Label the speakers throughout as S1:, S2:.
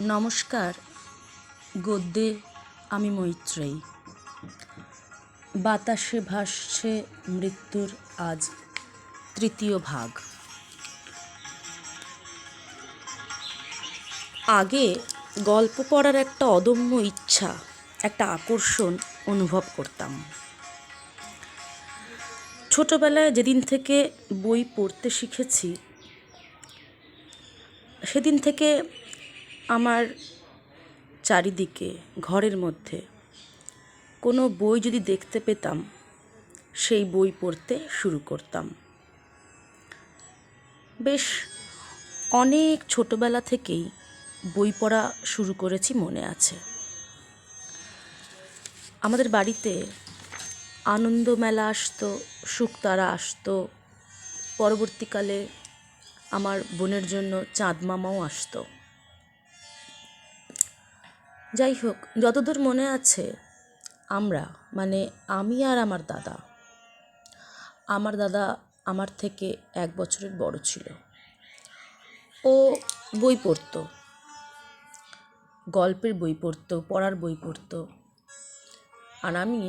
S1: নমস্কার, গদ্যে আমি মৈত্রেয়ী। বাতাসে ভাসছে মৃত্যুর আজ তৃতীয় ভাগ। আগে গল্প পড়ার একটা অদম্য ইচ্ছা, একটা আকর্ষণ অনুভব করতাম। ছোটবেলায় যেদিন থেকে বই পড়তে শিখেছি, সেদিন থেকে আমার চারিদিকে, ঘরের মধ্যে কোনো বই যদি দেখতে পেতাম, সেই বই পড়তে শুরু করতাম। বেশ অনেক ছোটবেলা থেকেই বই পড়া শুরু করেছি মনে আছে। আমাদের বাড়িতে আনন্দ মেলা আসতো, শুকতারা আসতো, পরবর্তীকালে আমার বোনের জন্য চাঁদ মামাও আসতো। যাই হোক, যতদূর মনে আছে, আমরা মানে আমি আর আমার দাদা আমার দাদা আমার থেকে এক বছরের বড় ছিল। ও বই পড়তো, গল্পের বই পড়তো, পড়ার বই পড়তো। আর আমি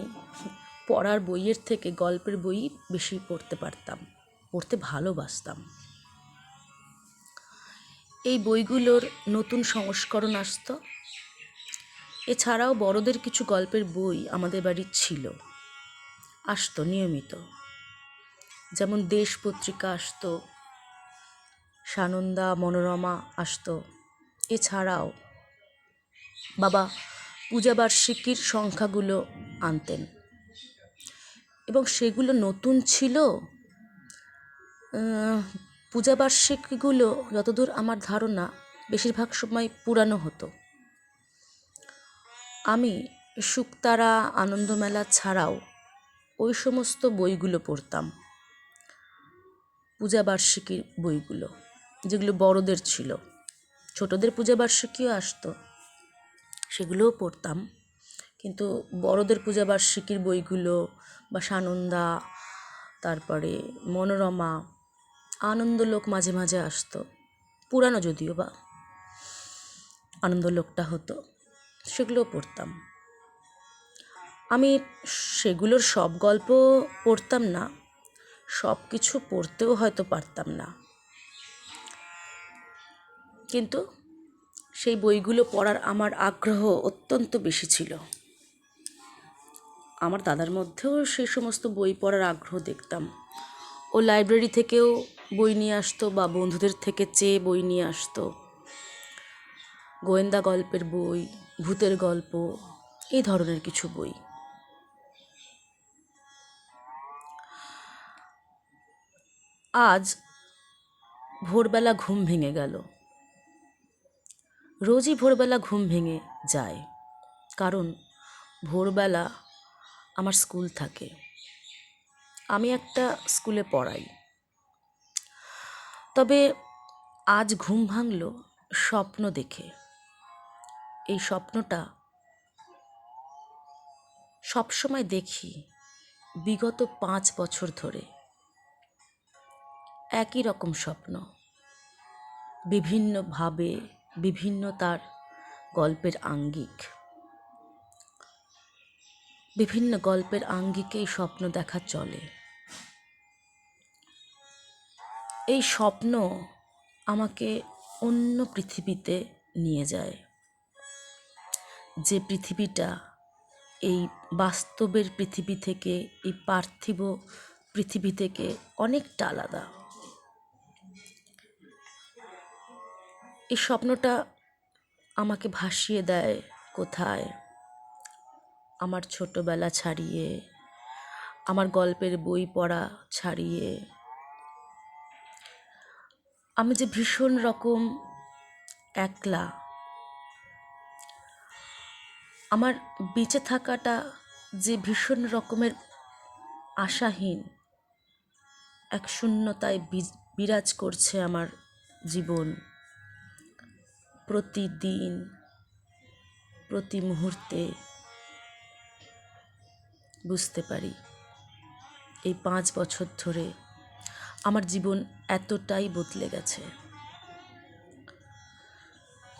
S1: পড়ার বইয়ের থেকে গল্পের বই বেশি পড়তে পারতাম, পড়তে ভালোবাসতাম। এই বইগুলোর নতুন সংস্করণ আসতো এছাড়াও বড়দের কিছু গল্পের বই আমাদের বাড়ির ছিল। আসতো নিয়মিত। যেমন দেশ পত্রিকা আসতো, সানন্দা, মনোরমা আসতো। এছাড়াও বাবা পূজাবার্ষিকীর সংখ্যাগুলো আনতেন। এবং সেগুলো নতুন ছিল। পূজাবার্ষিকীগুলো যতদূর আমার ধারণা, বেশিরভাগ সময় পুরানো হতো। আমি শুকতারা আনন্দমেলা ছাড়াও ওই সমস্ত বইগুলো পড়তাম। পূজাবার্ষিকীর বইগুলো, যেগুলো বড়দের ছিল। ছোটদের পূজাবার্ষিকীও আসতো, সেগুলোও পড়তাম। কিন্তু বড়দের পূজাবার্ষিকীর বইগুলো বা সানন্দা তারপরে মনোরমা, আনন্দলোক মাঝে মাঝে আসতো। পুরানো যদিও বা আনন্দলোকটা হতো। সেগুলোও পড়তাম। আমি সেগুলোর সব গল্প পড়তাম না সব কিছু পড়তেও হয়তো পারতাম না। কিন্তু সেই বইগুলো পড়ার আমার আগ্রহ অত্যন্ত বেশি ছিল। আমার দাদার মধ্যেও সেই সমস্ত বই পড়ার আগ্রহ দেখতাম। ও লাইব্রেরি থেকেও বই নিয়ে আসতো বা বন্ধুদের থেকে চেয়ে বই নিয়ে আসতো। গোয়েন্দা গল্পের বই ভূতের গল্প, এই ধরনের কিছু বই। আজ ভোরবেলা ঘুম ভেঙে গেল। রোজই ভোরবেলা ঘুম ভেঙে যায়, কারণ ভোরবেলা আমার স্কুল থাকে। আমি একটা স্কুলে পড়াই। তবে আজ ঘুম ভাঙল স্বপ্ন দেখে। এই স্বপ্নটা সবসময় দেখি বিগত পাঁচ বছর ধরে। একই রকম স্বপ্ন। বিভিন্নভাবে বিভিন্ন তার গল্পের আঙ্গিক। বিভিন্ন গল্পের আঙ্গিকে এই স্বপ্ন দেখা চলে। এই স্বপ্ন আমাকে অন্য পৃথিবীতে নিয়ে যায়। যে পৃথিবীটা, এই বাস্তবের পৃথিবী থেকে, এই পার্থিব পৃথিবী থেকে অনেকটা আলাদা। এই স্বপ্নটা আমাকে ভাসিয়ে দেয় কোথায়? আমার ছোটোবেলা ছাড়িয়ে, আমার গল্পের বই পড়া ছাড়িয়ে। আমি যে ভীষণ রকম একলা আমার বেঁচে থাকাটা যে ভীষণ রকমের আশাহীন, এক শূন্যতায় বিরাজ করছে আমার জীবন। প্রতিদিন, প্রতি মুহূর্তে বুঝতে পারি, এই পাঁচ বছর ধরে আমার জীবন এতটাই বদলে গেছে।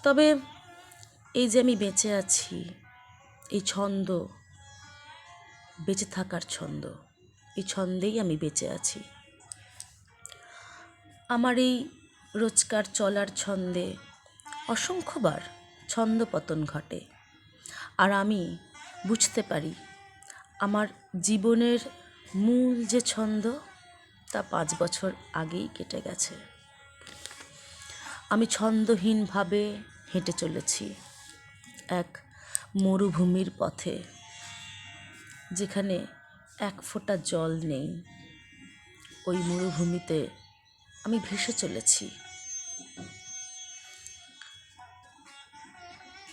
S1: তবে এই যে আমি বেঁচে আছি এই ছন্দ, বেঁচে থাকার ছন্দ, এই ছন্দেই আমি বেঁচে আছি। আমার এই রোজকার চলার ছন্দে অসংখ্যবার ছন্দপতন ঘটে। আর আমি বুঝতে পারি, আমার জীবনের মূল যে ছন্দ, তা পাঁচ বছর আগেই কেটে গেছে। আমি ছন্দহীনভাবে হেঁটে চলেছি। এক মরুভূমির পথে, যেখানে এক ফোঁটা জল নেই। ওই মরুভূমিতে আমি ভেসে চলেছি।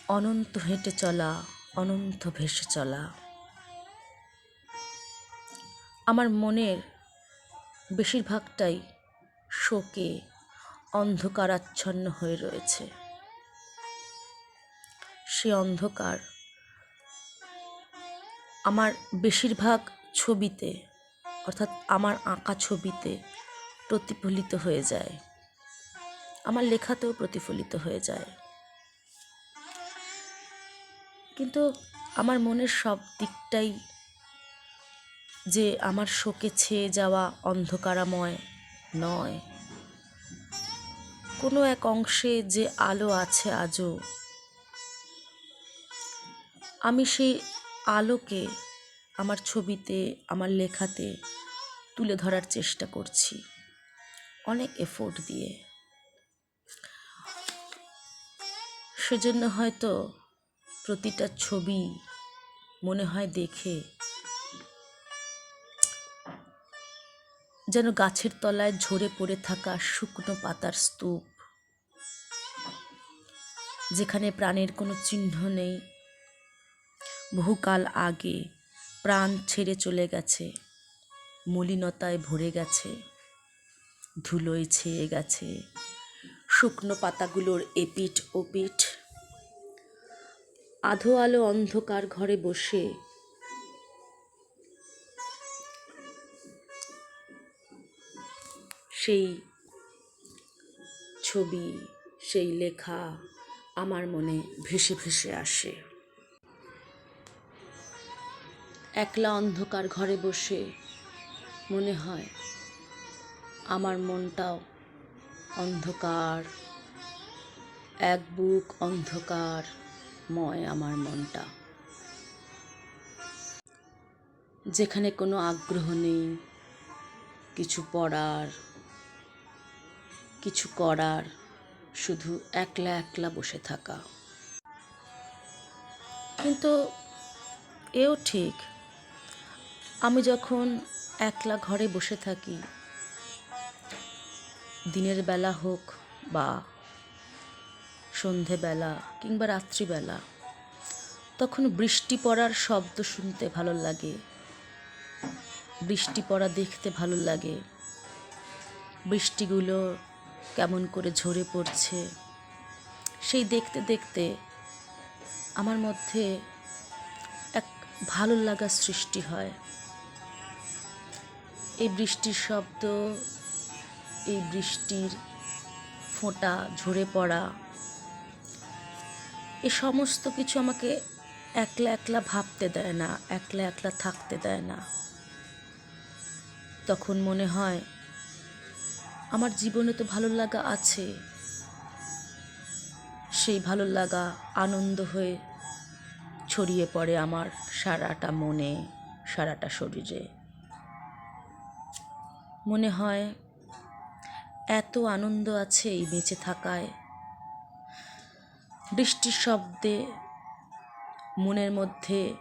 S1: অনন্ত হেঁটে চলা, অনন্ত ভেসে চলা। আমার মনের বেশিরভাগটাই শোকে, অন্ধকারাচ্ছন্ন হয়ে রয়েছে। সে অন্ধকার। আমার বেশিরভাগ ছবিতে, অর্থাৎ আমার আঁকা ছবিতে প্রতিফলিত হয়ে যায়। আমার লেখাতেও প্রতিফলিত হয়ে যায়। কিন্তু আমার মনের সব দিকটাই যে আমার শোকে ছেয়ে যাওয়া অন্ধকারাময় নয়। কোনো এক অংশে যে আলো আছে আজও আমি সেই আলোকে আমার ছবিতে, আমার লেখাতে তুলে ধরার চেষ্টা করছি। অনেক এফোর্ট দিয়ে। সেজন্য হয়তো প্রতিটা ছবি মনে হয় দেখে যেন গাছের তলায় ঝরে পড়ে থাকা শুকনো পাতার স্তূপ, যেখানে প্রাণের কোনো চিহ্ন নেই। বহুকাল আগে প্রাণ ছেড়ে চলে গেছে, মলিনতায় ভরে গেছে, ধুলোয় ছেয়ে গেছে, শুকনো পাতাগুলোর এপিঠ ওপিঠ। আধো আলো অন্ধকার ঘরে বসে সেই ছবি, সেই লেখা আমার মনে ভেসে ভেসে আসে। একলা অন্ধকার ঘরে বসে মনে হয় আমার মনটাও অন্ধকার, এক বুক অন্ধকার ময় আমার মনটা। যেখানে কোনো আগ্রহ নেই, কিছু পড়ার, কিছু করার, শুধু একলা একলা বসে থাকা। কিন্তু এও ঠিক আমি যখন একলা ঘরে বসে থাকি, দিনের বেলা হোক বা সন্ধেবেলা কিংবা রাত্রিবেলা, তখন বৃষ্টি পড়ার শব্দ শুনতে ভালো লাগে, বৃষ্টি পড়া দেখতে ভালো লাগে। বৃষ্টিগুলো কেমন করে ঝরে পড়ছে, সেই দেখতে দেখতে আমার মধ্যে এক ভালো লাগা সৃষ্টি হয়। এই বৃষ্টির শব্দ, এই বৃষ্টির ফোঁটা, ঝরে পড়া, এ সমস্ত কিছু আমাকে একলা একলা ভাবতে দেয় না, একলা একলা থাকতে দেয় না। তখন মনে হয়, আমার জীবনে তো ভালো লাগা আছে। সেই ভালো লাগা, আনন্দ হয়ে ছড়িয়ে পড়ে আমার সারাটা মনে, সারাটা শরীরে। মনে হয় এত আনন্দ আছে এই বেঁচে থাকায়। বৃষ্টির শব্দে, মনের মধ্যে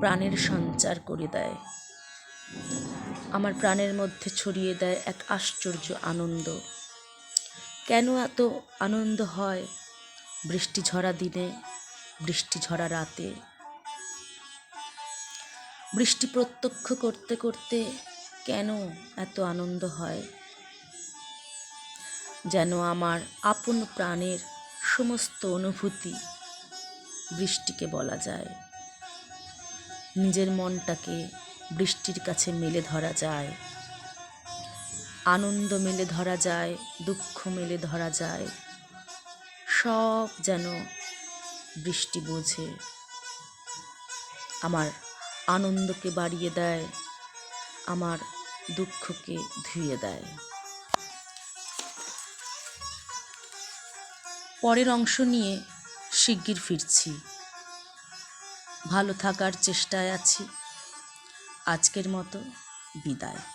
S1: প্রাণের সঞ্চার করে দেয়। আমার প্রাণের মধ্যে ছড়িয়ে দেয় এক আশ্চর্য আনন্দ। কেন এত আনন্দ হয় বৃষ্টি ঝরা দিনে, বৃষ্টি ঝরা রাতে? বৃষ্টি প্রত্যক্ষ করতে করতে কেন এত আনন্দ হয়? যেন আমার আপন প্রাণের সমস্ত অনুভূতি বৃষ্টিকে বলা যায়। নিজের মনটাকে বৃষ্টির কাছে মেলে ধরা যায়। আনন্দ মেলে ধরা যায়, দুঃখ মেলে ধরা যায়। সব যেন বৃষ্টি বোঝে। আমার আনন্দকে বাড়িয়ে দেয় আমার দুঃখকে ধুয়ে দেয়। পরের অংশ নিয়ে শিগগির ফিরছি। ভালো থাকার চেষ্টায় আছি। আজকের মতো বিদায়।